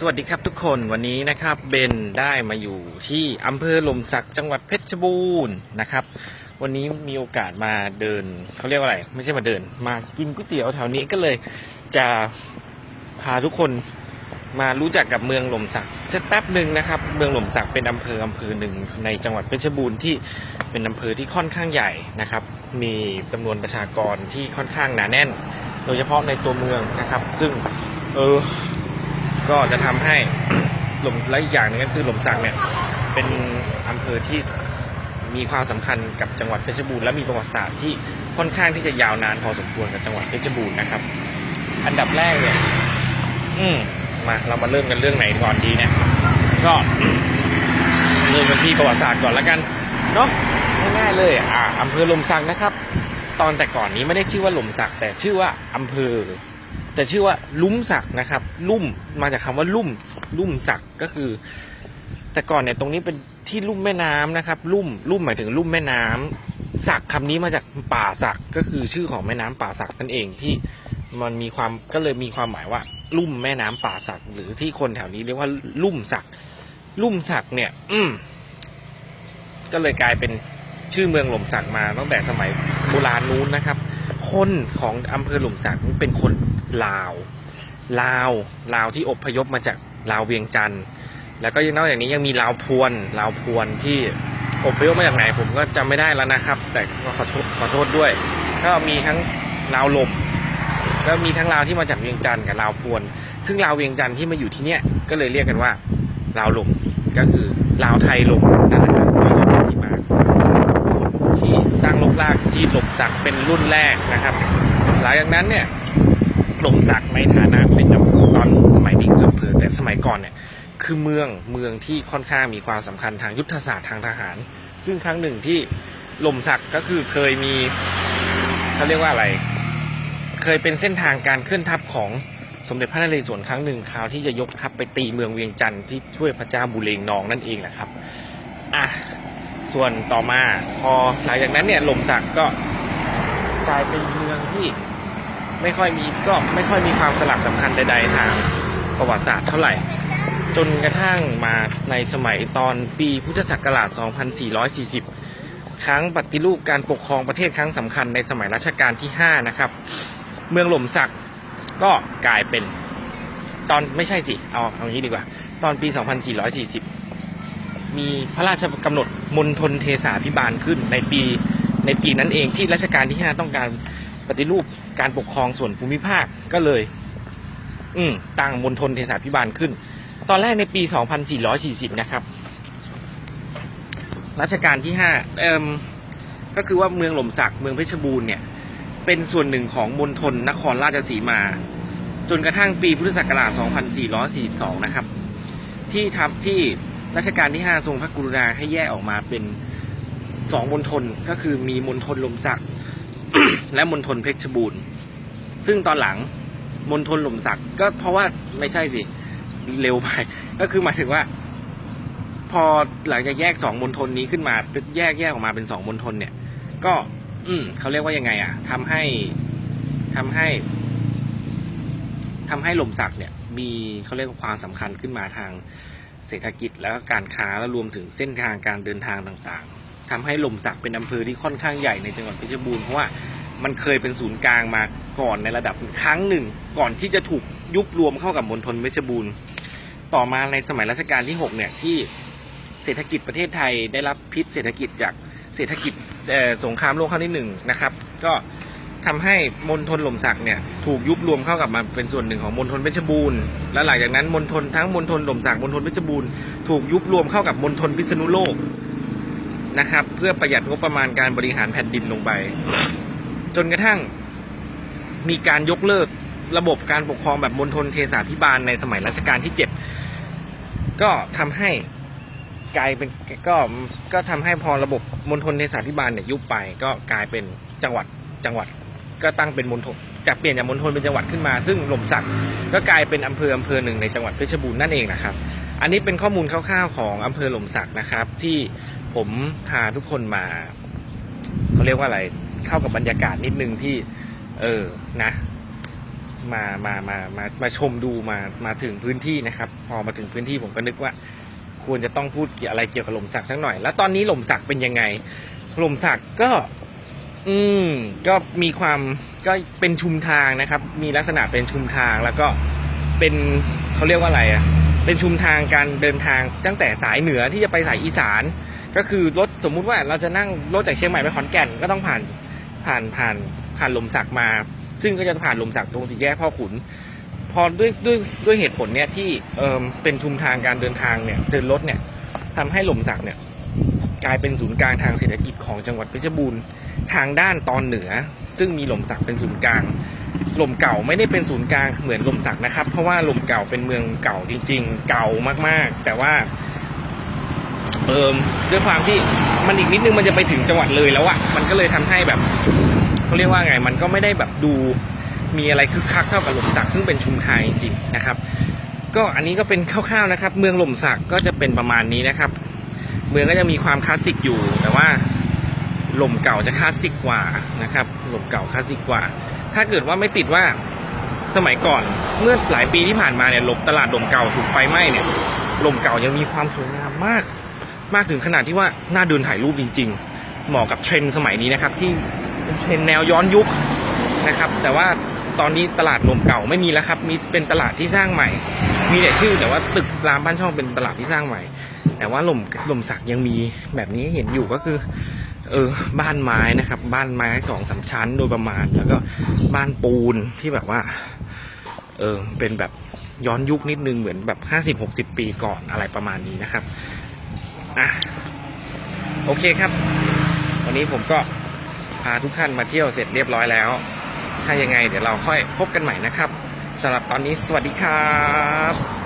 สวัสดีครับทุกคนวันนี้นะครับเบนได้มาอยู่ที่อำเภอลมสักจังหวัดเพชรบูรณ์นะครับ วันนี้มีโอกาสมาเดินเขาเรียกว่าอะไร ไม่ใช่มาเดิน มากินก๋วยเตี๋ยวแถวนี้ก็เลยจะพาทุกคนมารู้จักกับเมืองลมสักจะแป๊บหนึ่งนะครับ เมืองลมสักเป็นอำเภออำเภอหนึ่งในจังหวัดเพชรบูรณ์ที่เป็นอำเภอที่ค่อนข้างใหญ่นะครับ มีจำนวนประชากรที่ค่อนข้างหนาแน่น โดยเฉพาะในตัวเมืองนะครับ ซึ่งเออ ก็จะทำให้หล่มและอีกอย่างหนึงก็คือหล่มสักเนี่ยเป็นอำเภอที่มีความสำคัญกับจังหวัดเพชรบูรณ์และมีประวัติศาสตร์ที่ค่อนข้างที่จะยาวนานพอสมควรกับจังหวัดเพชรบูรณ์นะครับ อันดับแรกเนี่ยอืมมาเรามาเริ่มกันเรื่องไหนก่อนดีเนี่ย ก็เริ่มกันที่ประวัติศาสตร์ก่อนละกันเนาะง่ายๆเลยอ่าอำเภอหล่มสักนะครับ ตอนแต่ก่อนนี้ไม่ได้ชื่อว่าหล่มสักแต่ชื่อว่าอำเภอ แต่ชื่อว่าลุ่มสักนะครับ ลุ่มมาจากคำว่าลุ่มลุ่มสักก็คือ แต่ก่อนเนี่ยตรงนี้เป็นที่ลุ่มแม่น้ำนะครับ ลุ่มลุ่มหมายถึงลุ่มแม่น้ำสักคำนี้มาจากป่าสักก็คือชื่อของแม่น้ำป่าสักนั่นเองที่มันมีความก็เลยมีความหมายว่า ลุ่มแม่น้ำป่าสักหรือที่คนแถวนี้เรียกว่าลุ่มสักลุ่มสักเนี่ย อืมก็เลยกลายเป็นชื่อเมืองหล่มสักมาตั้งแต่สมัยโบราณนู้นนะครับ คนของอำเภอหล่มสักเป็นคน ลาว ลาว ลาวที่อพยพมาจากลาวเวียงจันทร์แล้วก็ยังนอกจากนี้ยังมีลาวพวน ลาวพวนที่อพยพมาจากไหนผมก็จำไม่ได้แล้วนะครับ แต่ก็ขอโทษขอโทษด้วย ก็มีทั้งลาวลมก็มีทั้งลาวที่มาจากเวียงจันทร์กับลาวพวน ซึ่งลาวเวียงจันทร์ที่มาอยู่ที่เนี้ยก็เลยเรียกกันว่าลาวลมก็คือลาวไทยลมนั่นแหละครับเป็นที่มาที่ตั้งลกลากที่หลบสักเป็นรุ่นแรกนะครับ หลังจากนั้นเนี่ย หลงสักในฐานะเป็นอำตอนสมัยนี้คืออำเภอแต่สมัยก่อนเนี่ยคือเมืองเมืองที่ค่อนข้างมีความสำคัญทางยุทธศาสตร์ทางทหาร ซึ่งครั้งหนึ่งที่หล่มสักก็คือเคยมีเขาเรียกว่าอะไร เคยเป็นเส้นทางการเคลื่อนทัพของสมเด็จพระนเรศวรครั้งหนึ่งคราวที่จะยกทัพไปตีเมืองเวียงจันทร์ที่ช่วยพระเจ้าบุเรงนองนั่นเองแหละครับอะส่วนต่อมาพอหลังจากนั้นเนี่ยหล่มสักก็กลายเป็นเมืองที่ ไม่ค่อยมีก็ไม่ค่อยมีความสลักสำคัญใดๆทางประวัติศาสตร์เท่าไหร่ จนกระทั่งมาในสมัยตอนปีพุทธศักราช 2440 ครั้งปฏิรูปการปกครองประเทศครั้งสำคัญในสมัยรัชกาลที่ 5 นะครับ เมืองหล่มสักก็กลายเป็นตอนไม่ใช่สิ เอาเอางี้ดีกว่า ตอนปี 2440 มีพระราชกำหนดมณฑลเทศาพิบาลขึ้นในปีในปีนั้นเองที่รัชกาลที่ 5 ต้องการ ปฏิรูปการปกครองส่วนภูมิภาคก็เลย อืมตั้งมณฑลเทศาพิบาลขึ้น ตอนแรกในปี 2440 นะครับรัชกาลที่5เอ่มก็คือว่าเมืองหล่มสักเมืองเพชรบูรณ์เนี่ย เป็นส่วนหนึ่งของมณฑลนครราชสีมา จนกระทั่งปีพุทธศักราช 2442 นะครับ ที่ทำที่รัชกาลที่ 5 ทรงพระกรุณาให้แยกออกมาเป็นสองมณฑลก็คือมีมณฑลหล่มสัก และมณฑลเพชรบูรณ์ ซึ่งตอนหลังมณฑลหล่มสักก็เพราะว่าไม่ใช่สิ เร็วไปก็คือหมายถึงว่า พอหลังจากแยกสองมณฑลนี้ขึ้นมาแยกแยกออกมาเป็นสองมณฑลเนี่ย ก็ อืมเขาเรียกว่ายังไงอะทำให้ทำให้ทำให้หล่มสักเนี่ย มีเขาเรียกว่าความสำคัญขึ้นมาทางเศรษฐกิจแล้วก็การค้าและรวมถึงเส้นทางการเดินทางต่าง ๆทำให้หล่มสักเป็นอำเภอที่ค่อนข้างใหญ่ในจังหวัดเพชรบูรณ์เพราะว่า มันเคยเป็นศูนย์กลางมาก่อนในระดับครั้งหนึ่ง ก่อนที่จะถูกยุบรวมเข้ากับมณฑลเพชรบูรณ์ ต่อมาในสมัยรัชกาลที่ 6 เนี่ยที่เศรษฐกิจประเทศไทยได้รับพิษเศรษฐกิจจากเศรษฐกิจสงครามโลกครั้งที่หนึ่งนะครับ ก็ทำให้มณฑลหล่มสักเนี่ยถูกยุบรวมเข้ากับมาเป็นส่วนหนึ่งของมณฑลเพชรบูรณ์และหลังจากนั้นมณฑลทั้งมณฑลหล่มสักมณฑลเพชรบูรณ์ถูกยุบรวมเข้ากับมณฑลพิษณุโลกนะครับ เพื่อประหยัดงบประมาณการบริหารแผ่นดินลงไป จนกระทั่งมีการยกเลิกระบบการปกครองแบบมณฑลเทศาพิบาลในสมัยรัชกาลที่ 7 ก็ทำให้กลายเป็นก็ก็ทำให้พอระบบมณฑลเทศาพิบาลเนี่ยยุบไป ก็กลายเป็นจังหวัดจังหวัดก็ตั้งเป็นมณฑลจากเปลี่ยนจากมณฑลเป็นจังหวัดขึ้นมา ซึ่งหล่มสักก็กลายเป็นอำเภออำเภอหนึ่งในจังหวัดเพชรบูรณ์นั่นเองนะครับ อันนี้เป็นข้อมูลคร่าวๆของอำเภอหล่มสักนะครับ ที่ผมพาทุกคนมาเขาเรียกว่าอะไร เข้ากับบรรยากาศนิดนึงที่ เออนะมามามามามาชมดูมามาถึงพื้นที่นะครับ พอมาถึงพื้นที่ผมก็นึกว่า ควรจะต้องพูดเกี่ยวอะไรเกี่ยวกับหล่มสักสักหน่อย แล้วตอนนี้หล่มสักเป็นยังไงหล่มสักก็ อืมก็มีความก็เป็นชุมทางนะครับ มีลักษณะเป็นชุมทางแล้วก็เป็นเขาเรียกว่าอะไรอะเป็นชุมทางการเดินทางตั้งแต่สายเหนือที่จะไปสายอีสาน ก็คือรถสมมุติว่าเราจะนั่งรถจากเชียงใหม่ไปขอนแก่นก็ต้องผ่าน ผ่านผ่านผ่านลมสักมา ซึ่งก็จะผ่านลมสักตรงสี่แยกพ่อขุน พอด้วยด้วยด้วยเหตุผลเนี่ยที่เออเป็นชุมทางการเดินทางเนี่ยเดินรถเนี่ยทำให้ลมสักเนี่ยกลายเป็นศูนย์กลางทางเศรษฐกิจของจังหวัดเพชรบูรณ์ทางด้านตอนเหนือ ซึ่งมีลมสักเป็นศูนย์กลางลมเก่าไม่ได้เป็นศูนย์กลางเหมือนลมสักนะครับ เพราะว่าลมเก่าเป็นเมืองเก่าจริง ๆ เก่ามากๆ แต่ว่าเอิมด้วยความที่ มันอีกนิดนึงมันจะไปถึงจังหวัดเลยแล้วอะมันก็เลยทำให้แบบเขาเรียกว่าไง มันก็ไม่ได้แบบดูมีอะไรคึกคักเท่ากับหล่มสักซึ่งเป็นชุมทางจริงๆนะครับ ก็อันนี้ก็เป็นคร่าวๆนะครับ เมืองหล่มสักก็จะเป็นประมาณนี้นะครับ เมืองก็จะมีความคลาสสิกอยู่ แต่ว่าหล่มเก่าจะคลาสสิกกว่านะครับหล่มเก่าคลาสสิกกว่า ถ้าเกิดว่าไม่ติดว่าสมัยก่อนเมื่อหลายปีที่ผ่านมาเนี่ยหลบตลาดหล่มเก่าถูกไฟไหม้เนี่ยหล่มเก่ายังมีความสวยงามมาก มากถึงขนาดที่ว่าน่าเดินถ่ายรูปจริง ๆ เหมาะกับเทรนด์สมัยนี้นะครับ ที่เป็นเทรนด์แนวย้อนยุคนะครับ แต่ว่าตอนนี้ตลาดลมเก่าไม่มีแล้วครับ มีเป็นตลาดที่สร้างใหม่ มีแต่ชื่อแต่ว่าตึกรามบ้านช่องเป็นตลาดที่สร้างใหม่ แต่ว่าลมลมสักยังมีแบบนี้เห็นอยู่ก็คือเออบ้านไม้นะครับ บ้านไม้สองสามชั้นโดยประมาณ แล้วก็บ้านปูนที่แบบว่าเออเป็นแบบย้อนยุคนิดนึงเหมือนแบบห้าสิบหกสิบปีก่อนอะไรประมาณนี้นะครับ อะโอเคครับ วันนี้ผมก็พาทุกท่านมาเที่ยวเสร็จเรียบร้อยแล้ว ถ้ายังไงเดี๋ยวเราค่อยพบกันใหม่นะครับสำหรับตอนนี้สวัสดีครับ